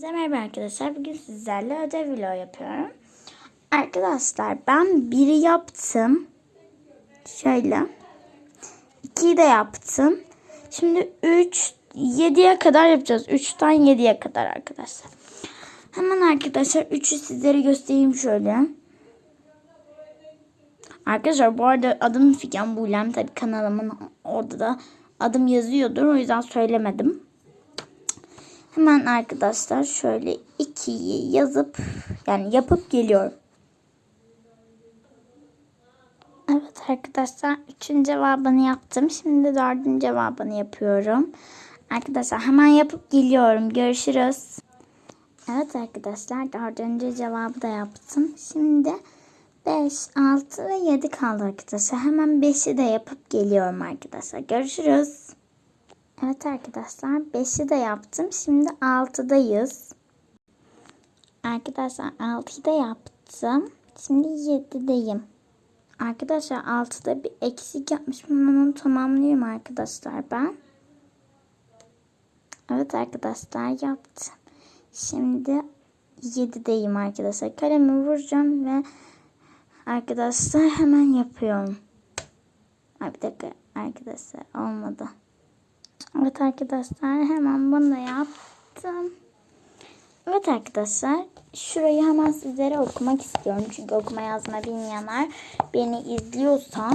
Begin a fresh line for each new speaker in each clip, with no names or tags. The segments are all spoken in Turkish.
Size merhaba arkadaşlar. Bugün sizlerle ödev vlog yapıyorum. Arkadaşlar ben biri yaptım. Şöyle. İkiyi de yaptım. Şimdi 3, 7'ye kadar yapacağız. 3'ten 7'ye kadar arkadaşlar. Hemen arkadaşlar 3'ü sizlere göstereyim şöyle. Arkadaşlar bu arada adım Figen Buylem. Tabii kanalımın orada da adım yazıyordur. O yüzden söylemedim. Hemen arkadaşlar şöyle 2'yi yazıp yani yapıp geliyorum. Evet arkadaşlar 3'ün cevabını yaptım. Şimdi 4'ün cevabını yapıyorum. Arkadaşlar hemen yapıp geliyorum. Görüşürüz. Evet arkadaşlar dördüncü cevabı da yaptım. Şimdi 5, 6 ve 7 kaldı arkadaşlar. Hemen 5'i de yapıp geliyorum arkadaşlar. Görüşürüz. Evet arkadaşlar 5'i de yaptım. Şimdi 6'dayız. Arkadaşlar 6'yı da yaptım. Şimdi 7'deyim. Arkadaşlar 6'da bir eksik yapmışım. Onu tamamlıyorum arkadaşlar ben. Evet arkadaşlar yaptım. Şimdi 7'deyim arkadaşlar. Kalemi vuracağım ve arkadaşlar hemen yapıyorum. Bir dakika arkadaşlar olmadı. Evet arkadaşlar hemen bunu yaptım. Evet arkadaşlar şurayı hemen sizlere okumak istiyorum. Çünkü okuma yazma bilmeyenler beni izliyorsa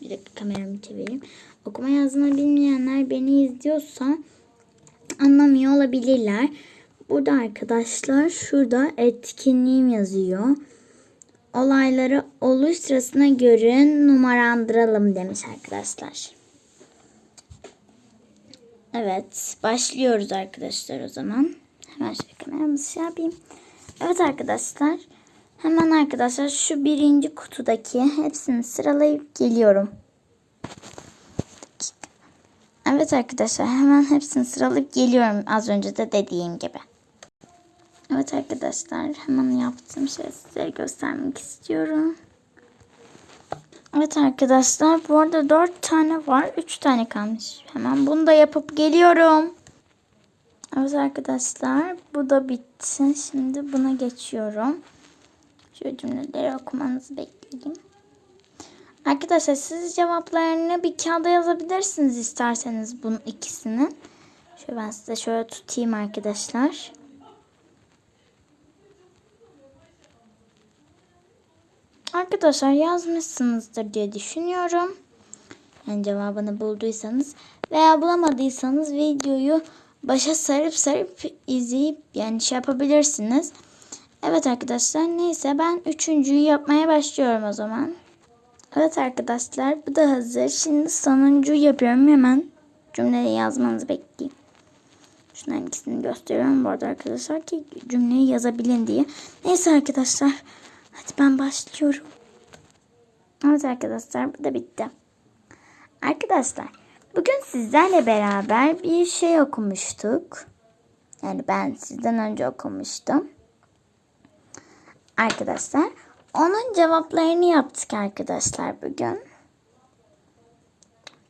bir dakika kameramı çevireyim. Okuma yazma bilmeyenler beni izliyorsa anlamıyor olabilirler. Burada arkadaşlar şurada etkinliğim yazıyor. Olayları oluş sırasına göre numarandıralım demiş arkadaşlar. Evet başlıyoruz arkadaşlar o zaman. Hemen şöyle kameramızı şey yapayım. Evet arkadaşlar. Hemen arkadaşlar şu birinci kutudaki hepsini sıralayıp geliyorum. Evet arkadaşlar hemen hepsini sıralayıp geliyorum az önce de dediğim gibi. Evet arkadaşlar hemen yaptığım şeyi size göstermek istiyorum. Evet arkadaşlar bu arada 4 tane var 3 tane kalmış. Hemen bunu da yapıp geliyorum. Evet arkadaşlar bu da bitti. Şimdi buna geçiyorum. Şu cümleleri okumanızı bekleyeyim. Arkadaşlar siz cevaplarını bir kağıda yazabilirsiniz isterseniz bunun ikisini. Şöyle ben size şöyle tutayım arkadaşlar. Arkadaşlar yazmışsınızdır diye düşünüyorum. Yani cevabını bulduysanız veya bulamadıysanız videoyu başa sarıp sarıp izleyip yani şey yapabilirsiniz. Evet arkadaşlar neyse ben üçüncüyü yapmaya başlıyorum o zaman. Evet arkadaşlar bu da hazır. Şimdi sonuncuyu yapıyorum hemen. Cümleyi yazmanızı bekleyeyim. Şunların ikisini gösteriyorum bu arada arkadaşlar ki cümleyi yazabilin diye. Neyse arkadaşlar. Hadi ben başlıyorum. Evet arkadaşlar bu da bitti. Arkadaşlar bugün sizlerle beraber bir şey okumuştuk. Yani ben sizden önce okumuştum. Arkadaşlar onun cevaplarını yaptık arkadaşlar bugün.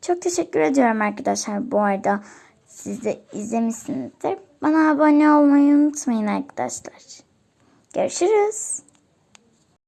Çok teşekkür ediyorum arkadaşlar bu arada. Siz de izlemişsinizdir. Bana abone olmayı unutmayın arkadaşlar. Görüşürüz.